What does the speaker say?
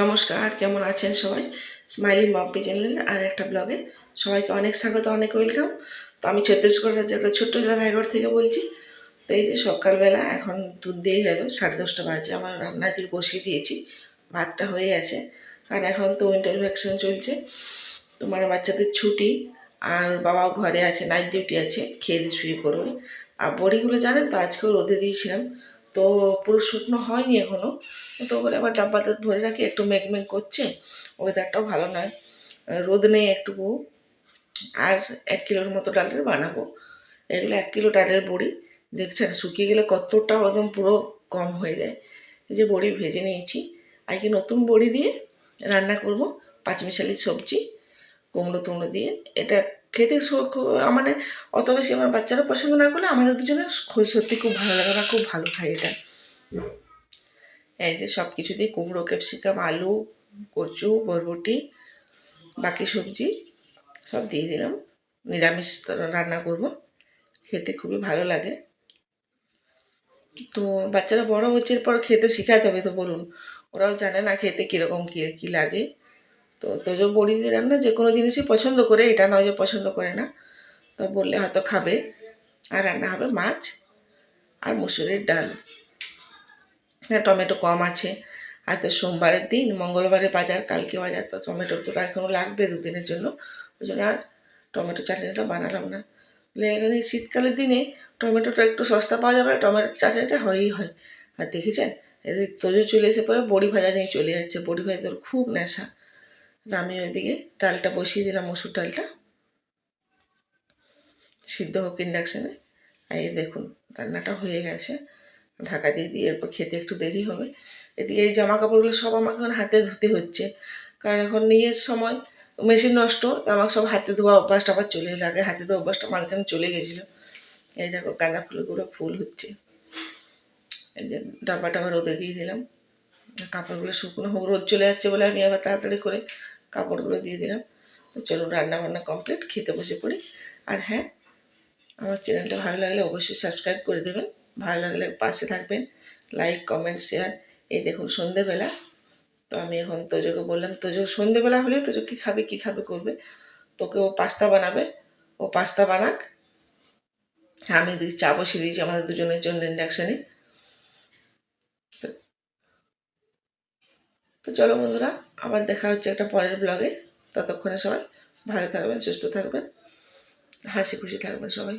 নমস্কার, কেমন আছেন সবাই? স্মাইলি মব্বি চ্যানেলের আর একটা ব্লগে সবাইকে অনেক স্বাগত, অনেক ওয়েলকাম। তো আমি ছত্তিশগড় রাজ্যের একটা ছোট্ট জেলা রায়গড় থেকে বলছি। তো এই যে সকালবেলা এখন দুধ দিয়ে গেল, সাড়ে দশটা বাজে, আমার রান্না দিয়ে বসিয়ে দিয়েছি, ভাতটা হয়ে আছে কারণ এখন তো উইন্টার ভ্যাকসিন চলছে তোমার বাচ্চাদের ছুটি, আর বাবাও ঘরে আছে নাইট ডিউটি আছে, খেয়ে দিয়ে শুয়ে পড়বে। আর বড়িগুলো জানেন তো, আজকেও রোদে দিয়েছিলাম। তো পুরো শুকনো হয়নি এখনও তো বলে আবার ডাব্বাতে ভরে রাখি, একটু মেঘ মেঘ করছে। ওয়েদারটাও ভালো নয়। রোদ নেই একটুকু। আর এক কিলোর মতো ডালের বানাবো। এগুলো এক কিলো ডালের বড়ি। দেখছেন, শুকিয়ে গেলে কতটা একদম পুরো কম হয়ে যায়। এই যে বড়ি ভেজে নিয়েছি। আজকে নতুন বড়ি দিয়ে রান্না করব, পাঁচমিশালি সবজি। কুমড়ো টুমড়ো দিয়ে এটা খেতে মানে অত বেশি আমার বাচ্চারা পছন্দ না করলে আমাদের দুজনের সত্যি খুব ভালো লাগে না খুব ভালো খাই এটা। এই যে সব কিছু দিয়ে কুমড়ো, ক্যাপসিকাম, আলু, কচু, বরবটি, বাকি সবজি সব দিয়ে দিলাম। নিরামিষ রান্না করব, খেতে খুবই ভালো লাগে। তো বাচ্চারা বড় হচ্ছে এরপর খেতে শেখাতে হবে তো বলুন, ওরাও জানে না খেতে কীরকম কী কী লাগে। তো তোজো বড়ি দিয়ে রান্না যে কোনো জিনিসই পছন্দ করে, এটা নয় যে পছন্দ করে না। তো বললে হয়তো খাবে। আর রান্না হবে মাছ আর মুসুরির ডাল। হ্যাঁ টমেটো কম আছে। আর তো সোমবারের দিন, মঙ্গলবারের বাজার, কালকে বাজার, তো টমেটো তো এখনও লাগবে দুদিনের জন্য। ওই জন্য আর টমেটো চাটনিটা বানালাম না। বলে এখানে শীতকালের দিনে টমেটোটা একটু সস্তা পাওয়া যাবে, টমেটো চাটনিটা হয়ই হয়। আর দেখেছেন? এদের তোজো চলে এসে পরে বড়ি ভাজা নিয়ে চলে যাচ্ছে। বড়ি ভাজা তোর খুব নেশা। আমি ওইদিকে ডালটা বসিয়ে দিলাম, মসুর ডালটা। সিদ্ধ হোক ইন্ডাকশানে আর এই দেখুন, রান্নাটা হয়ে গেছে। ঢাকা দিয়ে দিয়ে এরপর খেতে একটু দেরি হবে। এদিকে এই জামা কাপড়গুলো সব আমাকে এখন হাতে ধুতে হচ্ছে। কারণ এখন নিজের সময়, মেশিন নষ্ট আমার সব হাতে ধোয়া অভ্যাসটা আবার চলে এলো। আগে হাতে ধোয়া অভ্যাসটা মাঝে মাঝে চলে গেছিল। এই দেখো, গাঁদা ফুলগুলো ফুল হচ্ছে। এই যে ডাব্বাটা আবার রোদে দিয়ে দিলাম। কাপড়গুলো শুকনো হোক, রোদ চলে যাচ্ছে বলে আমি আবার তাড়াতাড়ি করে কাপড়গুলো দিয়ে দিলাম। তো চলুন রান্না বান্না কমপ্লিট খেতে বসে পড়ি। আর হ্যাঁ আমার চ্যানেলটা ভালো লাগলে অবশ্যই সাবস্ক্রাইব করে দেবেন। ভালো লাগলে পাশে থাকবেন। লাইক কমেন্ট শেয়ার এই দেখুন সন্ধেবেলা। তো আমি এখন তোজোকে বললাম, তোজো, সন্ধেবেলা হলে তোজো কী খাবে কী খাবে করবে? তোকে ও পাস্তা বানাবে। ও পাস্তা বানাক। আমি চা বসিয়ে দিয়েছি আমাদের দুজনের জন্য ইন্ডাকশানে তো চলো বন্ধুরা, আবার দেখা হচ্ছে একটা পরের ব্লগে ততক্ষণে সবাই ভালো থাকবেন, সুস্থ থাকবেন, হাসি খুশি থাকবেন সবাই।